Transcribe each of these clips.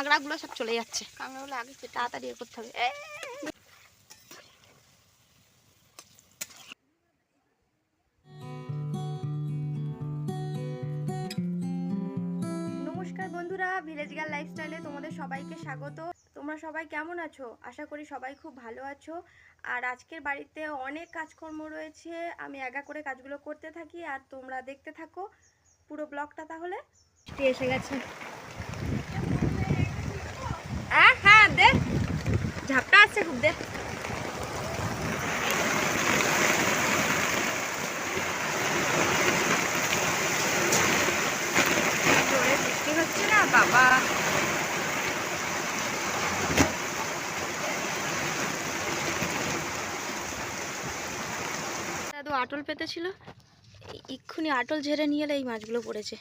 কাঁকড়াগুলো সব চলে যাচ্ছে। কাঁকড়াগুলো আগে তাড়াতাড়ি এ করতে হবে। নমস্কার বন্ধুরা ভিলেজ গার্ল লাইফস্টাইলে তোমাদের সবাইকে স্বাগত। তোমরা সবাই কেমন আছো? আশা করি সবাই খুব ভালো আছো। আর আজকের বাড়িতে অনেক কাজকর্ম রয়েছে। আমি একা করে কাজগুলো করতে থাকি আর তোমরা দেখতে থাকো পুরো ব্লগটা তাহলে। এসে গেছে হ্যাঁ হ্যাঁ দে ঝাপটা আসছে খুব দে। জোরে বৃষ্টি হচ্ছে না, বাবা। দাদু আটল পেতেছিল? এক্ষুনি আটল ঝেড়ে নিয়ে এলে এই মাছগুলো পড়েছে।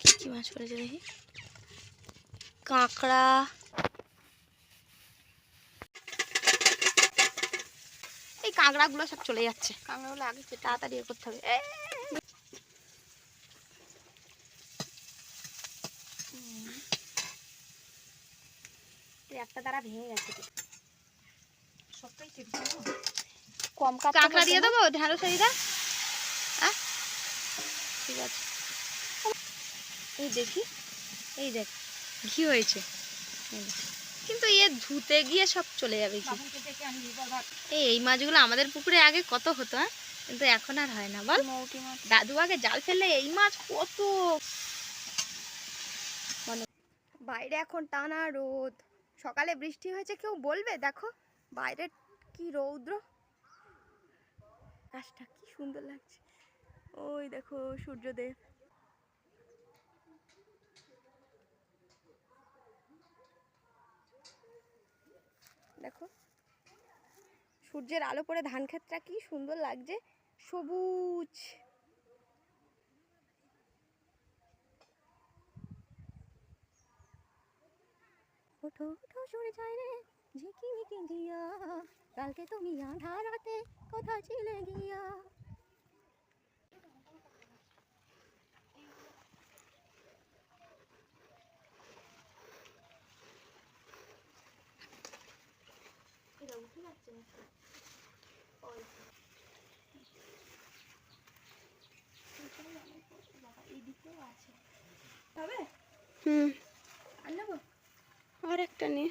কি কি মাছ পড়েছে দেখি? কাঁকড়া কাঁকড়াগুলো সব চলে যাচ্ছে। কাঁকড়াগুলো আগে তাড়াতাড়ি করতে হবে। একটা দ্বারা ভেঙে গেছে। কম কাঁকড়া দিয়ে দেবো ঢ্যাঁড়স ঠিক আছে। এই দেখি এই দেখ। ঘি হয়েছে। এই দেখ। কিন্তু ইয়ে ধুতে গিয়ে সব চলে যাবে ভাত। এই এই মাছগুলো আমাদের পুকুরে আগে কত হতো হ্যাঁ? কিন্তু এখন আর হয় না বল। দাদু আগে জাল ফেললে এই মাছ কত? বাইরে এখন টানা রোদ। সকালে বৃষ্টি হয়েছে কেউ বলবে? দেখো বাইরে কি রৌদ্র। আকাশটা কি সুন্দর লাগছে। ওই দেখো সূর্যদেব। দেখো। সূর্যের আলো পরে ধান ক্ষেতটা কি সুন্দর লাগছে। সবুজ। সরে যায় রে কালকে তুমি আধা রাতে কোথা ছিলে গিয়া এটা উঠে যাচ্ছে নাকি? ওই। বাবা, এইদিকেও আছে। হবে হুম। আর একটা নিয়ে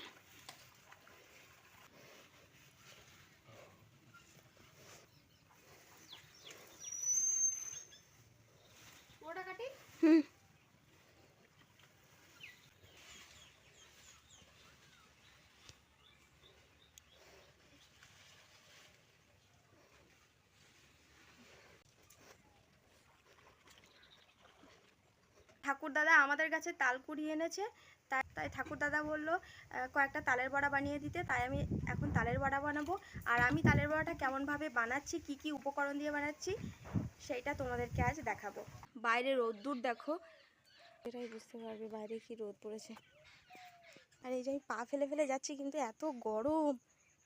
পুরোটা কাটি হুম ঠাকুর দাদা আমাদের কাছে তাল কুড়িয়ে এনেছে, তাই তাই ঠাকুর দাদা বলল কয়েকটা তালের বড়া বানিয়ে দিতে, তাই আমি এখন তালের বড়া বানাবো। আর আমি তালের বড়াটা কেমনভাবে বানাচ্ছি, কি কি উপকরণ দিয়ে বানাচ্ছি, সেইটা তোমাদেরকে আজ দেখাবো। বাইরে রোদ্দুর দেখো। এটাই বুঝতে পারবে বাইরে কি রোদ পড়েছে। আর এই যে আমি পা ফেলে ফেলে যাচ্ছি, কিন্তু এত গরম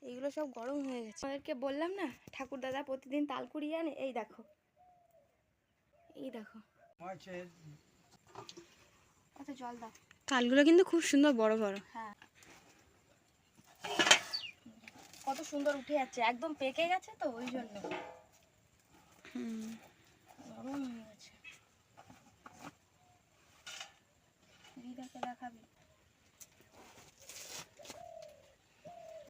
এইগুলো সব গরম হয়ে গেছে। আমাদেরকে বললাম না, ঠাকুর দাদা প্রতিদিন তাল কুড়িয়ে আনে, এই দেখো এই দেখো। আচ্ছা জল দাও। তালগুলো কিন্তু খুব সুন্দর বড় বড়। হ্যাঁ। কত সুন্দর উঠে যাচ্ছে একদম পেকে গেছে তো ওই জন্য। হুম। হয়ে গেছে। দিদাকে দেখাবি।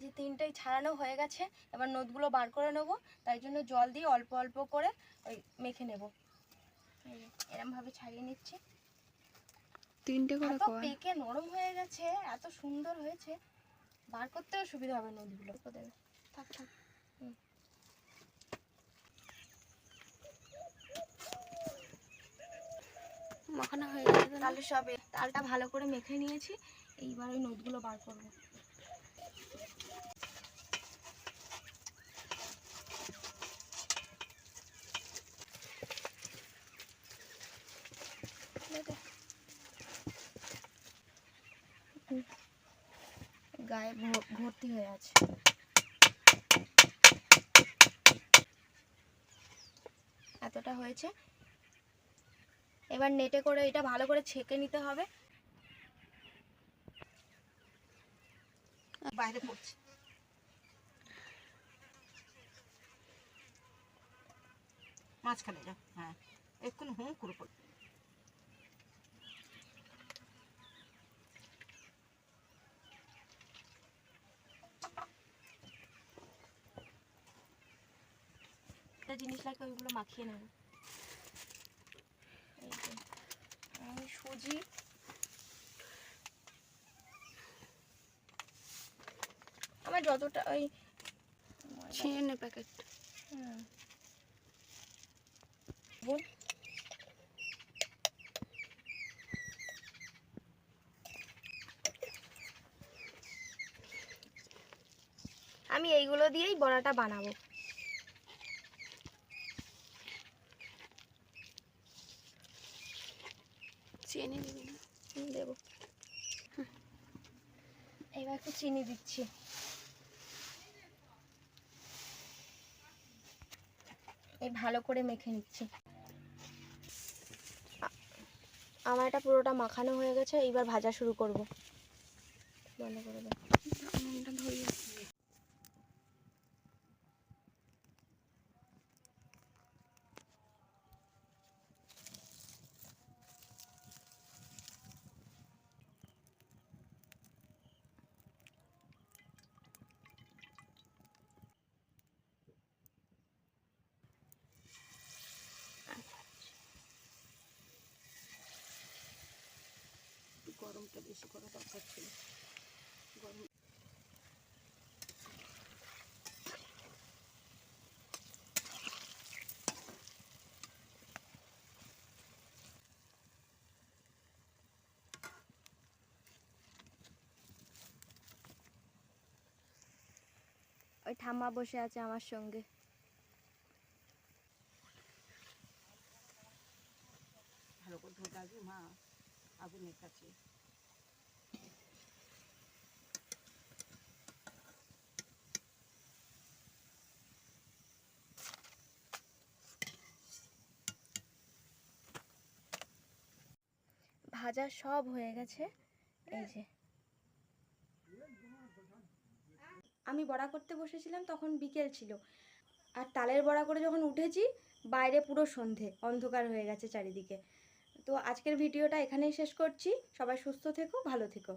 যে তিনটেই ছাড়ানো হয়ে গেছে এবার নোদগুলো বার করে নেব তাই জন্য জল দিয়ে অল্প অল্প করে ওই মেখে নেব। এরম ভাবে ছাড়িয়ে নিচ্ছি। তিনটে করে এত কর। পেকে নরম হয়ে গেছে এত সুন্দর হয়েছে। বার করতেও সুবিধা হবে নদীগুলো ওদের। থাক থাক। মাখানো হয়ে গেছে? তাহলে সবে তালটা ভালো করে মেখে নিয়েছি। এইবার ওই নদগুলো বার করব। গায়ে ভর্তি হয়ে আছে। এতটা হয়েছে। এবার নেটে করে এটা ভালো করে ছেঁকে নিতে হবে। বাইরে পড়ছে। মাঝখানে যা হ্যাঁ এক্ষুনি হুম করে পড়বে। জিনিস লাগে ওইগুলো মাখিয়ে নেব। আমি সুজি। আমার যতটা ওই ছিঁড়ে প্যাকেট হুম। আমি এইগুলো দিয়েই বড়াটা বানাবো। চিনি দিবি না দেবো। এবার একটু চিনি দিচ্ছি। এই ভালো করে মেখে নিচ্ছি। আমার এটা পুরোটা মাখানো হয়ে গেছে এইবার ভাজা শুরু করব। বন্ধ করে নুনটা ধরিয়ে গরমটা বেশি করা দরকার ছিল। গরম ওই ঠাম্মা বসে আছে আমার সঙ্গে। ভালো করে ধরে মা আগুনের কাছে। ভাজা সব হয়ে গেছে। এই যে। আমি বড়া করতে বসেছিলাম, তখন বিকেল ছিল। আর তালের বড়া করে যখন উঠেছি, বাইরে পুরো সন্ধে, অন্ধকার হয়ে গেছে চারিদিকে। তো আজকের ভিডিওটা এখানেই শেষ করছি। সবাই সুস্থ থেকো, ভালো থেকো।